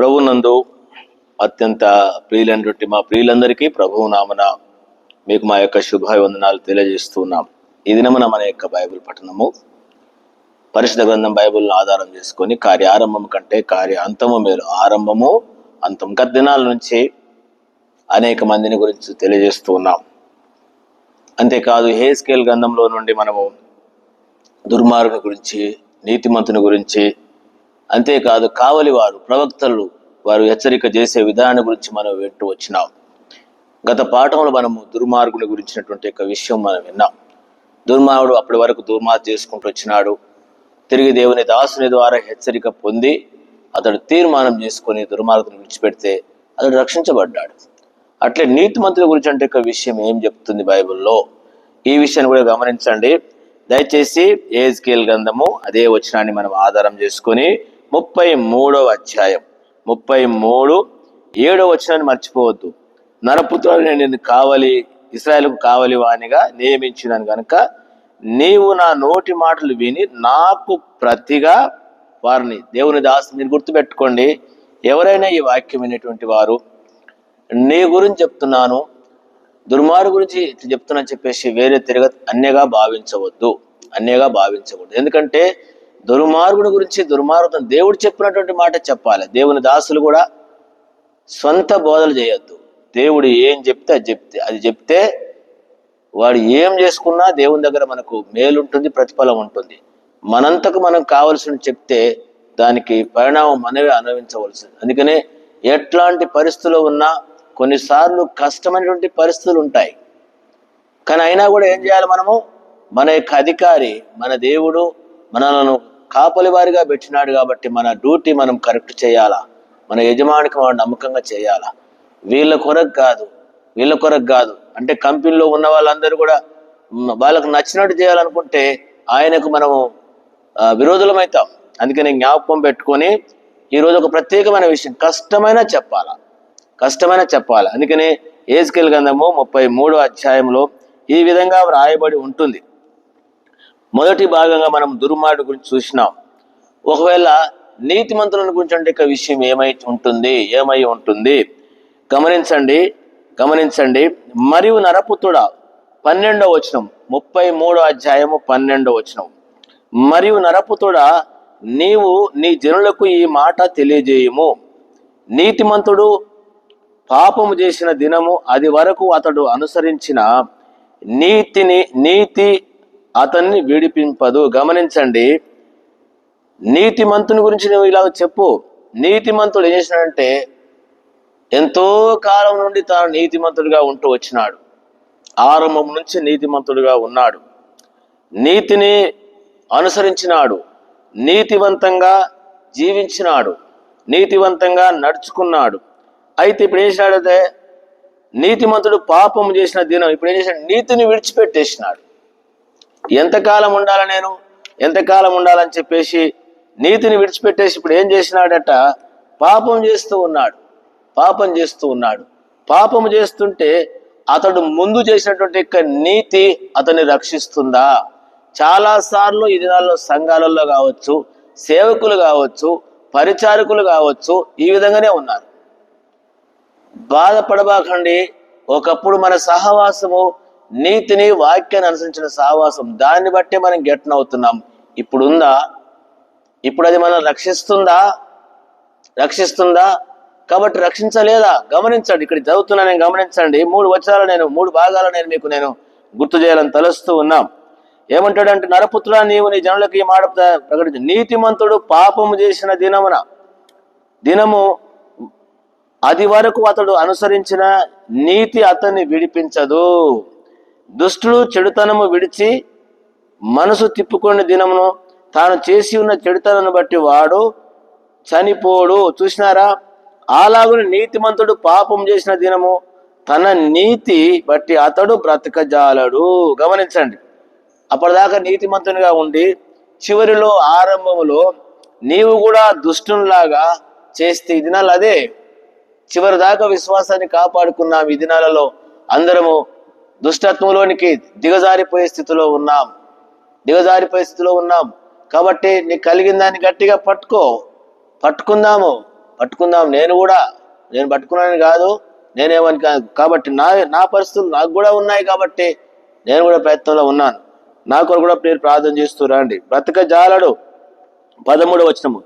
ప్రభునందు అత్యంత ప్రియులైనటువంటి మా ప్రియులందరికీ ప్రభువు నామన మీకు మా యొక్క శుభాభివందనాలు తెలియజేస్తున్నాం. ఈ దినమున మన యొక్క బైబిల్ పఠనము పరిశుద్ధ గ్రంథం బైబిల్ను ఆధారం చేసుకొని కార్య ఆరంభం కంటే కార్య అంతము మేలు ఆరంభము అంతం గత దినాల నుంచి అనేక మందిని గురించి తెలియజేస్తూ ఉన్నాం అంతేకాదు హే స్కేల్ గ్రంథంలో నుండి మనము దుర్మార్గుని గురించి నీతిమంతుని గురించి అంతేకాదు కావలివారు ప్రవక్తలు వారు హెచ్చరిక చేసే విధానం గురించి మనం వింటూ వచ్చినాం. గత పాఠంలో మనము దుర్మార్గుని గురించినటువంటి యొక్క విషయం మనం విన్నాం. దుర్మార్గుడు అప్పటి వరకు దుర్మార్గం చేసుకుంటూ వచ్చినాడు. తిరిగి దేవుని దాసుని ద్వారా హెచ్చరిక పొంది అతడు తీర్మానం చేసుకొని దుర్మార్గుని విడిచిపెడితే అతడు రక్షించబడ్డాడు. అట్లే నీతిమంతుల గురించి అంటే ఒక విషయం ఏం చెప్తుంది బైబిల్లో? ఈ విషయాన్ని కూడా గమనించండి. దయచేసి ఏజ్కేల్ గ్రంథము అదే వచనాన్ని మనం ఆధారం చేసుకొని ముప్పై మూడవ అధ్యాయం ముప్పై మూడు. ఏడో వచనాన్ని మర్చిపోవద్దు. నరపుత్రుడు నేను నిన్ను కావలి కావాలి వానిగా నియమించినాను కనుక నీవు నా నోటి మాటలు విని నాకు ప్రతిగా వారిని దేవుని దాసు మీరు గుర్తుపెట్టుకోండి. ఎవరైనా ఈ వాక్యం వినేటువంటి వారు నీ గురించి చెప్తున్నాను దుర్మార్గు గురించి ఇట్లా చెప్తున్నా చెప్పేసి వేరే తిరగ అన్యగా భావించవద్దు. అన్యగా భావించకూడదు. ఎందుకంటే దుర్మార్గుడు గురించి దుర్మార్గం దేవుడు చెప్పినటువంటి మాట చెప్పాలి. దేవుని దాసులు కూడా స్వంత బోధలు చేయొద్దు. దేవుడు ఏం చెప్తే అది చెప్తే అది చెప్తే వాడు ఏం చేసుకున్నా దేవుని దగ్గర మనకు మేలుంటుంది ప్రతిఫలం ఉంటుంది. మనంతకు మనం కావలసిన చెప్తే దానికి పరిణామం మనమే అనుభవించవలసింది. అందుకనే ఎట్లాంటి పరిస్థితులు ఉన్నా కొన్నిసార్లు కష్టమైనటువంటి పరిస్థితులు ఉంటాయి. కానీ అయినా కూడా ఏం చేయాలి మనము? మన యొక్క అధికారి మన దేవుడు మనలను కాపలి వారిగా పెట్టినాడు కాబట్టి మన డ్యూటీ మనం కరెక్ట్ చేయాలా? మన యజమానికి మనం నమ్మకంగా చేయాలా? వీళ్ళ కొరకు కాదు వీళ్ళ కొరకు కాదు. అంటే కంపెనీలో ఉన్న వాళ్ళందరూ కూడా వాళ్ళకు నచ్చినట్టు చేయాలనుకుంటే ఆయనకు మనము విరోధులమవుతాం అందుకని జ్ఞాపకం పెట్టుకొని ఈరోజు ఒక ప్రత్యేకమైన విషయం కష్టమైన చెప్పాలా? కష్టమైనా చెప్పాలి? అందుకని ఏజ్కెల్ గంధము ముప్పై మూడో అధ్యాయంలో ఈ విధంగా వ్రాయబడి ఉంటుంది. మొదటి భాగంగా మనం దుర్మార్గుడు గురించి చూసినాం. ఒకవేళ నీతిమంతులను గురించి అంటే ఇక విషయం ఏమై ఉంటుంది ఏమై ఉంటుంది? గమనించండి గమనించండి. మరియు నరపుత్రుడా పన్నెండవ వచనం ముప్పై మూడో అధ్యాయము పన్నెండో వచనం. మరియు నరపుతుడ నీవు నీ జనులకు ఈ మాట తెలియజేయము. నీతిమంతుడు పాపము చేసిన దినము అది వరకు అతడు అనుసరించిన నీతిని నీతి అతన్ని విడిపింపదు. గమనించండి నీతిమంతుని గురించి నువ్వు ఇలా చెప్పు. నీతిమంతుడు ఏం చేసినాడంటే ఎంతో కాలం నుండి తాను నీతిమంతుడిగా ఉంటూ వచ్చినాడు. ఆరంభం నుంచి నీతిమంతుడిగా ఉన్నాడు. నీతిని అనుసరించినాడు. నీతివంతంగా జీవించినాడు. నీతివంతంగా నడుచుకున్నాడు. అయితే ఇప్పుడు ఏం చేసినాడంటే నీతిమంతుడు పాపం చేసిన దినం ఇప్పుడు ఏం చేసినాడు? నీతిని విడిచిపెట్టేసినాడు. ఎంతకాలం ఉండాల నేను? ఎంతకాలం ఉండాలని చెప్పేసి నీతిని విడిచిపెట్టేసి ఇప్పుడు ఏం చేసినాడట? పాపం చేస్తూ ఉన్నాడు. పాపం చేస్తూ ఉన్నాడు. పాపం చేస్తుంటే అతడు ముందు చేసినటువంటి యొక్క నీతి అతన్ని రక్షిస్తుందా? చాలా సార్లు ఈ దినాల్లో సంఘాలలో కావచ్చు సేవకులు కావచ్చు పరిచారకులు కావచ్చు ఈ విధంగానే ఉన్నారు. బాధపడబాకండి. ఒకప్పుడు మన సహవాసము నీతిని వాక్యాన్ని అనుసరించిన సావాసం. దాన్ని బట్టే మనం గెట్న అవుతున్నాం. ఇప్పుడు ఉందా ఇప్పుడు అది మనం రక్షిస్తుందా? రక్షిస్తుందా? కాబట్టి రక్షించలేదా? గమనించండి. ఇక్కడ చదువుతున్నా నేను గమనించండి. మూడు వచనాలు నేను మూడు భాగాలు నేను మీకు నేను గుర్తు చేయాలని తలుస్తూ ఉన్నాం. ఏమంటాడంటే నరపుత్ర నీవు నీ జనులకు ఈ మాట ప్రకటించు. నీతిమంతుడు పాపము చేసిన దినమున దినము అది వరకు అతడు అనుసరించిన నీతి అతన్ని విడిపించదు. దుష్టుడు చెడుతనము విడిచి మనసు తిప్పుకునే దినమును తాను చేసి ఉన్న చెడుతనను బట్టి వాడు చనిపోడు. చూసినారా? అలాగుని నీతిమంతుడు పాపం చేసిన దినము తన నీతి బట్టి అతడు బ్రతకజాలడు. గమనించండి. అప్పటిదాకా నీతిమంతునిగా ఉండి చివరిలో ఆరంభములో నీవు కూడా దుష్టునిలాగా చేస్తే ఈ దినాలు అదే. చివరి దాకా విశ్వాసాన్ని కాపాడుకున్నాం ఈ దినాలలో అందరము దుష్టత్వంలోనికి దిగజారిపోయే స్థితిలో ఉన్నాం. దిగజారిపోయే స్థితిలో ఉన్నాం. కాబట్టి నీకు కలిగిన దాన్ని గట్టిగా పట్టుకో. పట్టుకుందాము. పట్టుకుందాం. నేను కూడా. నేను పట్టుకున్నాను కాదు. నేనేమని కాబట్టి నా నా పరిస్థితులు నాకు కూడా ఉన్నాయి కాబట్టి నేను కూడా ప్రయత్నంలో ఉన్నాను. నా కొరకు కూడా మీరు ప్రార్థన చేస్తూ రండి. బ్రతక జాలడు. పదమూడు వచనము.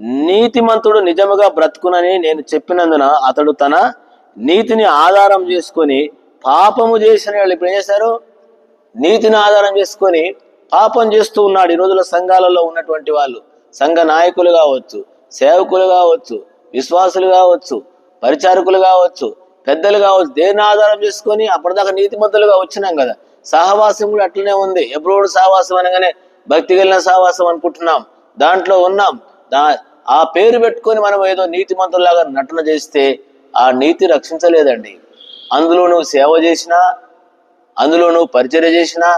నీతిమంతుడు నిజముగా బ్రతుకునని నేను చెప్పినందున అతడు తన నీతిని ఆధారం చేసుకొని పాపము చేసిన వాళ్ళు ఇప్పుడు ఏం చేశారు నీతిని ఆధారం చేసుకొని పాపం చేస్తూ ఉన్నాడు ఈ రోజుల సంఘాలలో ఉన్నటువంటి వాళ్ళు. సంఘ నాయకులు కావచ్చు సేవకులు కావచ్చు విశ్వాసులు కావచ్చు పరిచారకులు కావచ్చు పెద్దలు కావచ్చు దేని ఆధారం చేసుకొని అప్పటిదాకా నీతిమంతులుగా వచ్చినాం కదా. సహవాసం కూడా అట్లనే ఉంది. ఎప్పుడు సహవాసం అనగానే భక్తి కలిగిన సహవాసం అనుకుంటున్నాం. దాంట్లో ఉన్నాం. దా ఆ పేరు పెట్టుకొని మనం ఏదో నీతిమంతులాగా నటన చేస్తే ఆ నీతి రక్షించలేదండి. అందులో నువ్వు సేవ చేసినా అందులో నువ్వు పరిచర్య చేసినా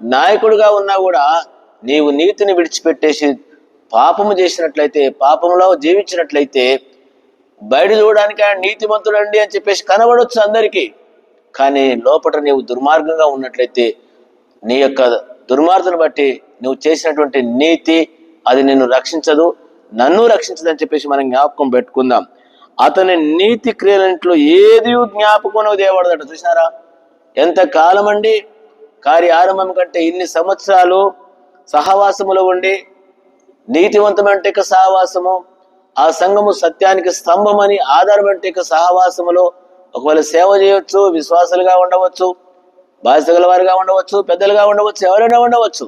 నాయకుడిగా ఉన్నా కూడా నీవు నీతిని విడిచిపెట్టేసి పాపము చేసినట్లయితే పాపంలో జీవించినట్లయితే బయట చూడడానికి ఆయన నీతిమంతుడండి అని చెప్పేసి కనబడొచ్చు అందరికీ. కానీ లోపల నీవు దుర్మార్గంగా ఉన్నట్లయితే నీ యొక్క దుర్మార్గను బట్టి నువ్వు చేసినటువంటి నీతి అది నిన్ను రక్షించదు నన్ను రక్షించదని చెప్పేసి మనం జ్ఞాపకం పెట్టుకుందాం. అతని నీతి క్రియలంట్లో ఏది జ్ఞాపకం దేవాడదట చూసినారా? ఎంత కాలం అండి కార్య ఆరంభం కంటే ఇన్ని సంవత్సరాలు సహవాసములో ఉండి నీతివంతమంటే అంటే సహవాసము ఆ సంఘము సత్యానికి స్తంభమని ఆధారమంటే అంటే సహవాసములో ఒకవేళ సేవ చేయొచ్చు విశ్వాసులుగా ఉండవచ్చు బాధ్యత వారిగా ఉండవచ్చు పెద్దలుగా ఉండవచ్చు ఎవరైనా ఉండవచ్చు.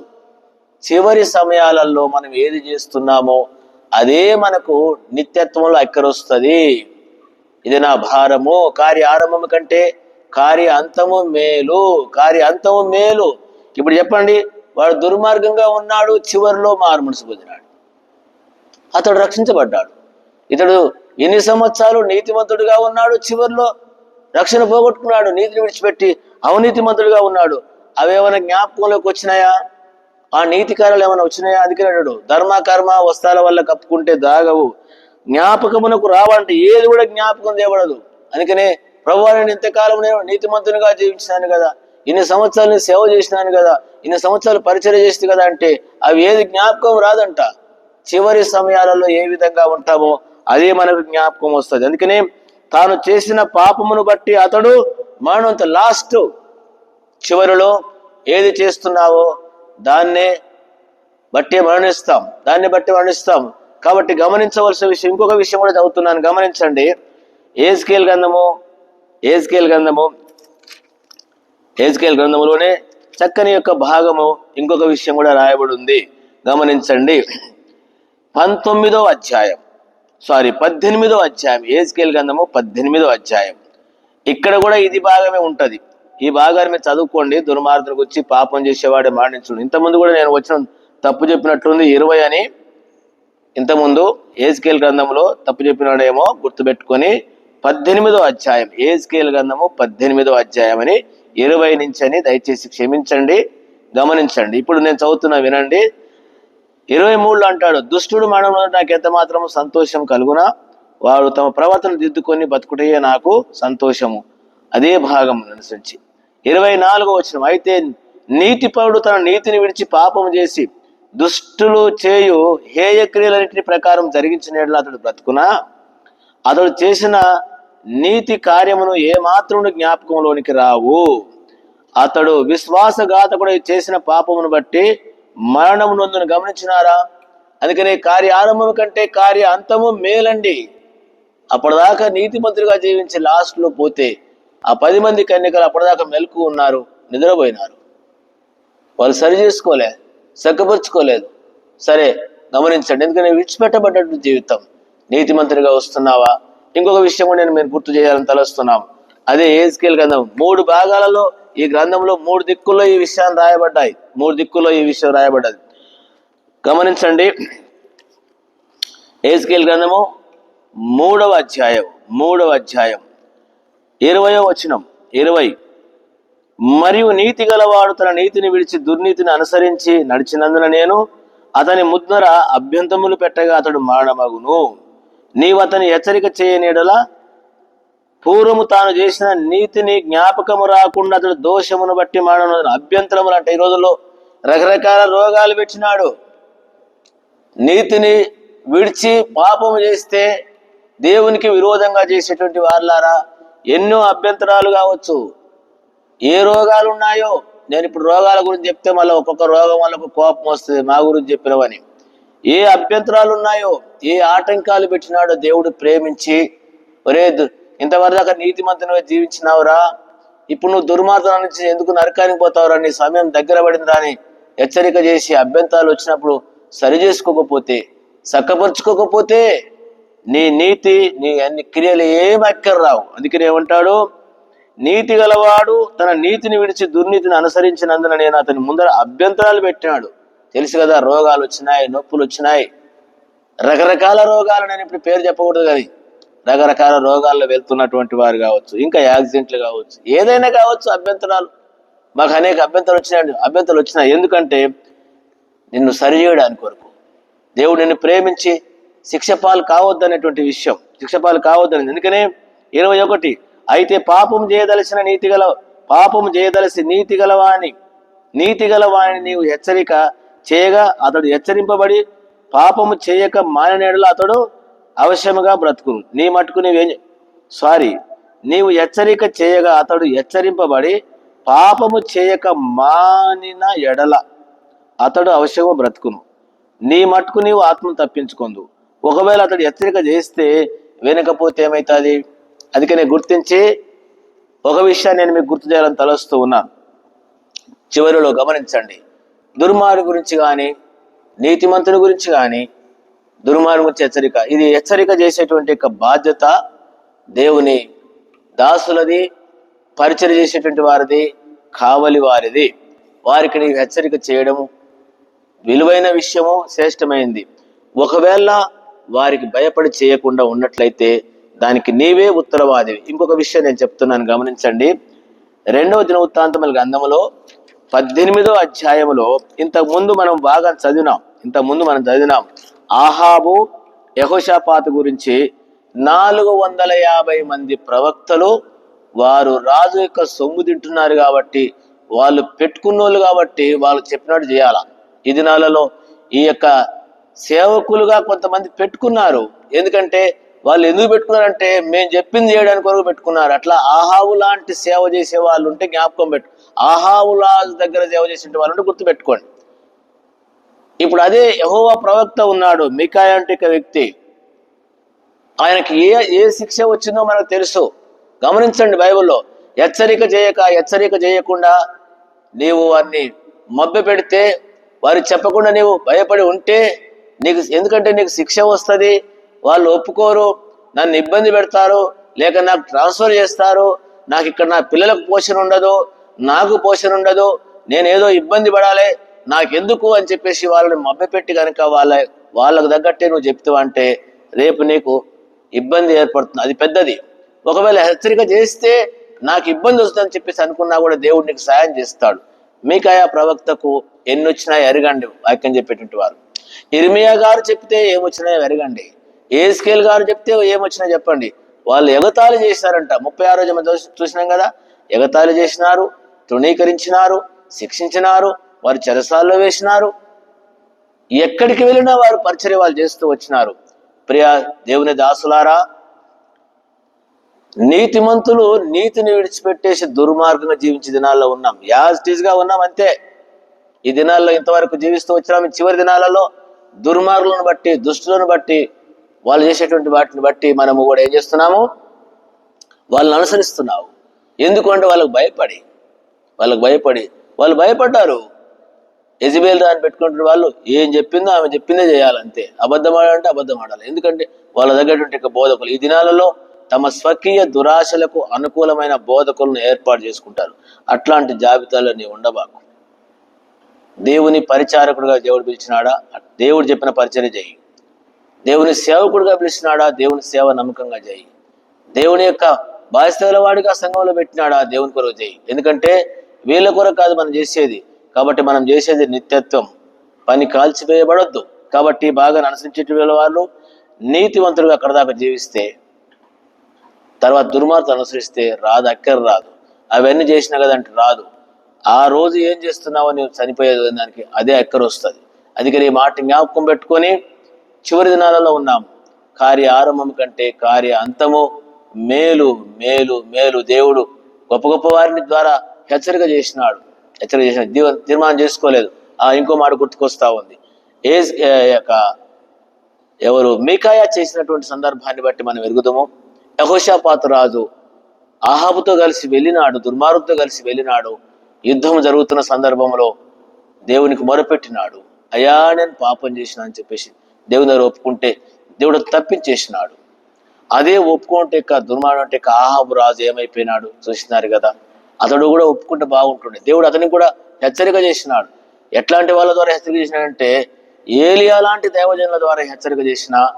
చివరి సమయాలలో మనం ఏది చేస్తున్నామో అదే మనకు నిత్యత్వంలో అక్కరొస్తుంది ఇది నా భారము కార్య ఆరంభము కంటే కార్య అంతము మేలు కార్య అంతము మేలు. ఇప్పుడు చెప్పండి వాడు దుర్మార్గంగా ఉన్నాడు చివరిలో మారు మనసు పొందినాడు. అతడు రక్షించబడ్డాడు. ఇతడు ఎన్ని సంవత్సరాలు నీతిమంతుడిగా ఉన్నాడు చివరిలో రక్షణ పోగొట్టుకున్నాడు నీతిని విడిచిపెట్టి అవినీతిమంతుడిగా ఉన్నాడు. అవేమైనా జ్ఞాపకంలోకి వచ్చినాయా? ఆ నీతి కార్యాలు ఏమైనా వచ్చినాయా? అందుకని అన్నాడు ధర్మ కర్మ వస్త్రాల వల్ల కప్పుకుంటే దాగవు. జ్ఞాపకమునకు రావంటే ఏది కూడా జ్ఞాపకం చేయబడదు. అందుకనే ప్రభు నేను ఇంతకాలం నేను నీతిమంతునిగా జీవించినాను కదా ఇన్ని సంవత్సరాలు నేను సేవ చేసినాను కదా ఇన్ని సంవత్సరాలు పరిచయం చేసింది కదా అంటే అవి ఏది జ్ఞాపకం రాదంట. చివరి సమయాలలో ఏ విధంగా ఉంటామో అదే మనకు జ్ఞాపకం వస్తుంది. అందుకనే తాను చేసిన పాపమును బట్టి అతడు మరణంత లాస్ట్ చివరిలో ఏది చేస్తున్నావో దాన్నే బట్టి మరణిస్తాం. దాన్ని బట్టి మరణిస్తాం. కాబట్టి గమనించవలసిన విషయం ఇంకొక విషయం కూడా చదువుతున్నాను. గమనించండి. ఏ స్కేల్ గ్రంథము ఏ స్కేల్ గ్రంథము ఏ స్కేల్ గ్రంథములోనే చక్కని యొక్క భాగము ఇంకొక విషయం కూడా రాయబడి ఉంది గమనించండి. పంతొమ్మిదో అధ్యాయం. సారీ పద్దెనిమిదో అధ్యాయం. ఏ స్కేల్ గ్రంథము పద్దెనిమిదో అధ్యాయం. ఇక్కడ కూడా ఇది భాగమే ఉంటుంది. ఈ భాగాన్ని మీరు చదువుకోండి. దుర్మార్గులకు వచ్చి పాపం చేసేవాడే మరణించుడు ఇంతకుముందు కూడా నేను వచ్చిన తప్పు చెప్పినట్లుంది ఇరవై అని ఇంతకుముందు ఏజ్కేల్ గ్రంథంలో తప్పు చెప్పినాడేమో గుర్తుపెట్టుకొని పద్దెనిమిదో అధ్యాయం ఏజ్కేల్ గ్రంథము పద్దెనిమిదో అధ్యాయం అని ఇరవై నుంచి అని దయచేసి క్షమించండి గమనించండి. ఇప్పుడు నేను చదువుతున్నా వినండి. ఇరవై మూడులో అంటాడు దుష్టుడు మరణంలో నాకు ఎంత మాత్రము సంతోషం కలుగునా? వారు తమ ప్రవర్తన దిద్దుకొని బతుకుటే నాకు సంతోషము. అదే భాగం అనుసరించి. ఇరవై నాలుగో వచ్చిన అయితే నీతిపరుడు తన నీతిని విడిచి పాపం చేసి దుష్టులు చేయు హేయక్రియలన్నింటిని ప్రకారం జరిగించిన అతడు బ్రతుకునా? అతడు చేసిన నీతి కార్యమును ఏ జ్ఞాపకంలోనికి రావు. అతడు విశ్వాసఘాతకుడు చేసిన పాపమును బట్టి మరణము నొందును గమనించినారా? అందుకనే కార్య ఆరంభం కంటే కార్య అంతము మేలండి. అప్పటిదాకా నీతిమంతులుగా జీవించి లాస్ట్లో పోతే ఆ పది మంది కన్యకలు అప్పటిదాకా మెలకు ఉన్నారు నిద్రపోయినారు. వాళ్ళు సరి చేసుకోలే చక్కపరుచుకోలేదు సరే గమనించండి ఎందుకంటే విడిచిపెట్టబడ్డట్టు జీవితం. నీతిమంతుడిగా వస్తున్నావా? ఇంకొక విషయం కూడా నేను మీరు గుర్తు చేయాలని తలస్తున్నాం. అదే ఏజ్కేల్ గ్రంథం. మూడు భాగాలలో ఈ గ్రంథంలో మూడు దిక్కుల్లో ఈ విషయాన్ని రాయబడ్డాయి. మూడు దిక్కుల్లో ఈ విషయం రాయబడ్డది. గమనించండి. ఏజ్కేల్ గ్రంథము మూడవ అధ్యాయం. మూడవ అధ్యాయం. ఇరవయో వచనం ఇరవై. మరియు నీతి గలవాడు తన నీతిని విడిచి దుర్నీతిని అనుసరించి నడిచినందున నేను అతని ముద్ర అభ్యంతములు పెట్టగా అతడు మరణమగును. నీవు అతని హెచ్చరిక చేయనీడలా పూర్వము తాను చేసిన నీతిని జ్ఞాపకము రాకుండా అతడు దోషమును బట్టి మరణం అభ్యంతరములు అంటే ఈ రోజుల్లో రకరకాల రోగాలు పెట్టినాడు. నీతిని విడిచి పాపము చేస్తే దేవునికి విరోధంగా చేసేటువంటి వారులారా ఎన్నో అభ్యంతరాలు కావచ్చు. ఏ రోగాలు ఉన్నాయో నేను ఇప్పుడు రోగాల గురించి చెప్తే మళ్ళీ ఒక్కొక్క రోగం వల్ల ఒక కోపం వస్తుంది మా గురించి చెప్పినవని. ఏ అభ్యంతరాలు ఉన్నాయో ఏ ఆటంకాలు పెట్టినాడో దేవుడు ప్రేమించి ఒరే ఇంతవరదాకా నీతి దాకా నీతిమంతునిగా జీవించినావురా? ఇప్పుడు నువ్వు దుర్మార్గం నుంచి ఎందుకు నరకానికి పోతావురా? నీ సమయం దగ్గర పడిందిరా అని హెచ్చరిక చేసి అభ్యంతరాలు వచ్చినప్పుడు సరి చేసుకోకపోతే చక్కపరుచుకోకపోతే నీ నీతి నీ అన్ని క్రియలు ఏమి అక్కర్రావు అందుకని ఏమంటాడు? నీతి గలవాడు తన నీతిని విడిచి దుర్నీతిని అనుసరించినందున నేను అతని ముందర అభ్యంతరాలు పెట్టినాడు. తెలుసు కదా రోగాలు వచ్చినాయి నొప్పులు వచ్చినాయి. రకరకాల రోగాలు నేను ఇప్పుడు పేరు చెప్పకూడదు కానీ రకరకాల రోగాల్లో వెళ్తున్నటువంటి వారు కావచ్చు ఇంకా యాక్సిడెంట్లు కావచ్చు ఏదైనా కావచ్చు అభ్యంతరాలు. మాకు అనేక అభ్యంతరాలు వచ్చినాయి అభ్యంతరాలు వచ్చినాయి ఎందుకంటే నిన్ను సరి చేయడానికి దేవుడు నిన్ను ప్రేమించి శిక్షపాలు కావద్దనేటువంటి విషయం. శిక్షపాలు కావద్దని ఎందుకనే ఇరవై ఒకటి అయితే పాపం చేయదలసిన నీతి గల పాపం చేయదలసి నీతి గలవాణి నీతి గలవాణి నీవు హెచ్చరిక చేయగా అతడు హెచ్చరింపబడి పాపము చేయక మాననేడులో అతడు అవశ్యముగా బ్రతుకును. నీ మట్టుకు నీవేం సారీ నీవు హెచ్చరిక చేయగా అతడు హెచ్చరింపబడి పాపము చేయక మానిన ఎడల అతడు అవశ్యము బ్రతుకును. నీ మట్టుకు నీవు ఆత్మను తప్పించుకుందు. ఒకవేళ అతడు హెచ్చరిక చేస్తే వినకపోతే ఏమవుతుంది అందుకనే గుర్తించి ఒక విషయాన్ని నేను మీకు గుర్తు చేయాలని తలస్తూ ఉన్నాను చివరిలో గమనించండి. దుర్మార్గు గురించి కానీ నీతిమంతుని గురించి కానీ దుర్మార్గు గురించి హెచ్చరిక. ఇది హెచ్చరిక చేసేటువంటి యొక్క బాధ్యత దేవుని దాసులది పరిచయం చేసేటువంటి వారిది కావలి వారిది. వారికి నీకు హెచ్చరిక చేయడము విలువైన విషయము శ్రేష్టమైంది. ఒకవేళ వారికి భయపడి చేయకుండా ఉన్నట్లయితే దానికి నీవే ఉత్తరవాదివి ఇంకొక విషయం నేను చెప్తున్నాను గమనించండి. రెండవ దినవృత్తాంతముల గ్రంథములో పద్దెనిమిదో అధ్యాయములో ఇంతకుముందు మనం బాగా చదివినాం ఇంతకు ముందు మనం చదివినాం ఆహాబు యహోషాపాతు గురించి నాలుగు వందల యాభై మంది ప్రవక్తలు వారు రాజు యొక్క సొమ్ము తింటున్నారు కాబట్టి వాళ్ళు పెట్టుకున్నోళ్ళు కాబట్టి వాళ్ళు చెప్పినట్టు చేయాల? ఈ దినాలలో ఈ యొక్క సేవకులుగా కొంతమంది పెట్టుకున్నారు. ఎందుకంటే వాళ్ళు ఎందుకు పెట్టుకున్నారంటే మేము చెప్పింది చేయడానికి వరకు పెట్టుకున్నారు. అట్లా ఆహావు లాంటి సేవ చేసే వాళ్ళు ఉంటే జ్ఞాపకం పెట్టు. ఆహావులా దగ్గర సేవ చేసే వాళ్ళు ఉంటే గుర్తు పెట్టుకోండి ఇప్పుడు అదే యహోవా ప్రవక్త ఉన్నాడు మికాయ అంటే ఒక వ్యక్తి. ఆయనకి ఏ ఏ శిక్ష వచ్చిందో మనకు తెలుసు. గమనించండి బైబిల్లో హెచ్చరిక చేయక హెచ్చరిక చేయకుండా నీవు వారిని మభ్య పెడితే వారు చెప్పకుండా నీవు భయపడి ఉంటే నీకు ఎందుకంటే నీకు శిక్ష వస్తుంది. వాళ్ళు ఒప్పుకోరు నన్ను ఇబ్బంది పెడతారు లేక నాకు ట్రాన్స్ఫర్ చేస్తారు నాకు ఇక్కడ నా పిల్లలకు పోషణ ఉండదు నాకు పోషణ ఉండదు నేను ఏదో ఇబ్బంది పడాలి నాకెందుకు అని చెప్పేసి వాళ్ళని మభ్యపెట్టి కనుక వాళ్ళ వాళ్ళకు తగ్గట్టే నువ్వు చెప్తావు అంటే రేపు నీకు ఇబ్బంది ఏర్పడుతుంది. అది పెద్దది. ఒకవేళ హెచ్చరిక చేస్తే నాకు ఇబ్బంది వస్తుందని చెప్పేసి అనుకున్నా కూడా దేవుడు నీకు సాయం చేస్తాడు. మీకాయా ప్రవక్తకు ఎన్ని ఎరగండి వాక్యం చెప్పేటువంటి వారు. ఇర్మియా గారు చెప్తే ఏమొచ్చినాయో ఏ ఏస్కేల్ గారు చెప్తే ఏమొచ్చినా చెప్పండి. వాళ్ళు ఎగతాళి చేశారంట. ముప్పై ఆ రోజు మనం చూసినాం కదా? ఎగతాళి చేసినారు తృణీకరించినారు శిక్షించినారు వారు చెరసాల్లో వేసినారు. ఎక్కడికి వెళ్ళినా వారు పరిచర్య వాళ్ళు చేస్తూ వచ్చినారు. ప్రియ దేవుని దాసులారా నీతిమంతులు నీతిని విడిచిపెట్టేసి దుర్మార్గంగా జీవించే దినాల్లో ఉన్నాం. యాజ్ టీజ్గా ఉన్నాం అంతే. ఈ దినాల్లో ఇంతవరకు జీవిస్తూ వచ్చినాం. చివరి దినాలలో దుర్మార్గులను బట్టి దుష్టులను బట్టి వాళ్ళు చేసేటువంటి వాటిని బట్టి మనము కూడా ఏం చేస్తున్నాము? వాళ్ళని అనుసరిస్తున్నావు ఎందుకంటే వాళ్ళకు భయపడి వాళ్ళకు భయపడి వాళ్ళు భయపడ్డారు. ఎజిబేల్ రాని పెట్టుకుంటున్న వాళ్ళు ఏం చెప్పిందో ఆమె చెప్పిందే చేయాలంతే. అబద్ధం ఆడాలంటే అబద్ధం ఆడాలి. ఎందుకంటే వాళ్ళ దగ్గర బోధకులు. ఈ దినాలలో తమ స్వకీయ దురాశలకు అనుకూలమైన బోధకులను ఏర్పాటు చేసుకుంటారు. అట్లాంటి జాబితాలో నీవు ఉండబాకు. దేవుని పరిచారకుడుగా దేవుడు పిలిచినాడా? దేవుడు చెప్పిన పరిచర్య చేయి. దేవుని సేవకుడుగా పిలిచినాడా? దేవుని సేవ నమ్మకంగా చేయి. దేవుని యొక్క బాధ్యతల వాడిగా సంఘంలో పెట్టినాడా? దేవుని కొరకు చేయి. ఎందుకంటే వీళ్ళ కొరకు కాదు మనం చేసేది. కాబట్టి మనం చేసేది నిత్యత్వం. పని కాల్చివేయబడొద్దు. కాబట్టి బాగా అనుసరించే వాళ్ళు నీతివంతులుగా అక్కడ దాకా జీవిస్తే తర్వాత దుర్మార్గం అనుసరిస్తే రాదు అక్కర రాదు. అవన్నీ చేసినా కదంటే రాదు. ఆ రోజు ఏం చేస్తున్నావో నీవు చనిపోయేది దానికి అదే అక్కర వస్తుంది అందుకని ఈ మాట జ్ఞాపకం పెట్టుకొని చివరి దినాలలో ఉన్నాం. కార్య ఆరంభం కంటే కార్య అంతము మేలు మేలు మేలు దేవుడు గొప్ప గొప్ప వారిని ద్వారా హెచ్చరిక చేసినాడు. హెచ్చరిక చేసిన దీవ తీర్మానం చేసుకోలేదు. ఆ ఇంకో మాట గుర్తుకొస్తా ఉంది. ఏ యొక్క ఎవరు మీకాయా చేసినటువంటి సందర్భాన్ని బట్టి మనం ఎరుగుదాము. యహోషాపాత రాజు ఆహాబుతో కలిసి వెళ్ళినాడు దుర్మార్గుతో కలిసి వెళ్ళినాడు. యుద్ధం జరుగుతున్న సందర్భంలో దేవునికి మొరపెట్టినాడు. అయ్యా నేను పాపం చేసిన అని చెప్పేసి దేవుని దగ్గర ఒప్పుకుంటే దేవుడు తప్పించేసినాడు. అదే ఒప్పుకుంటే దుర్మార్గం అంటే ఆహాబు రాజు ఏమైపోయినాడు? చూసినారు కదా. అతడు కూడా ఒప్పుకుంటే బాగుంటుండే. దేవుడు అతనికి కూడా హెచ్చరిక చేసినాడు. ఎట్లాంటి వాళ్ళ ద్వారా హెచ్చరిక చేసినాడంటే ఏలియా లాంటి దేవజనుల ద్వారా హెచ్చరిక చేసిన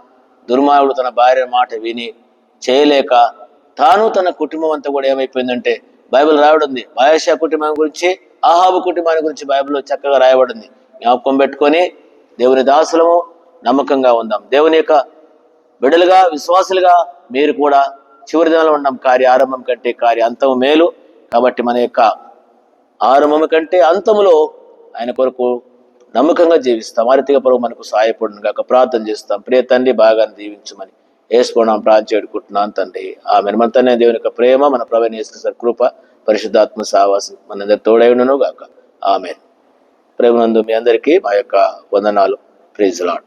దుర్మార్గుడు తన భార్య మాట విని చేయలేక తాను తన కుటుంబం అంతా కూడా ఏమైపోయిందంటే బైబిల్ రాయబడింది. బాయాషా కుటుంబం గురించి ఆహాబు కుటుంబాన్ని గురించి బైబిల్లో చక్కగా రాయబడింది. జ్ఞాపకం పెట్టుకొని దేవుని దాసులము నమ్మకంగా ఉందాం. దేవుని యొక్క బిడలుగా విశ్వాసులుగా మీరు కూడా చివరి దినంలో ఉన్నాం కార్య ఆరంభం కంటే కార్య అంతము మేలు. కాబట్టి మన యొక్క ఆరంభం కంటే అంతములో ఆయన కొరకు నమ్మకంగా జీవిస్తాం. ఆర్థిక పరువు మనకు సహాయపడును కాక ప్రార్థన చేస్తాం. ప్రియ తండ్రి బాగా దీవించమని వేసుకోవడం ప్రార్థన చేడుకుంటున్నాను తండ్రి. ఆమె మన దేవుని యొక్క ప్రేమ మన ప్రవీణ సార్ కృప పరిశుద్ధాత్మ సావాసం మనందరి తోడైనను గాక ఆమె ప్రేమనందు మీ అందరికీ మా యొక్క వందనాలు. Praise lord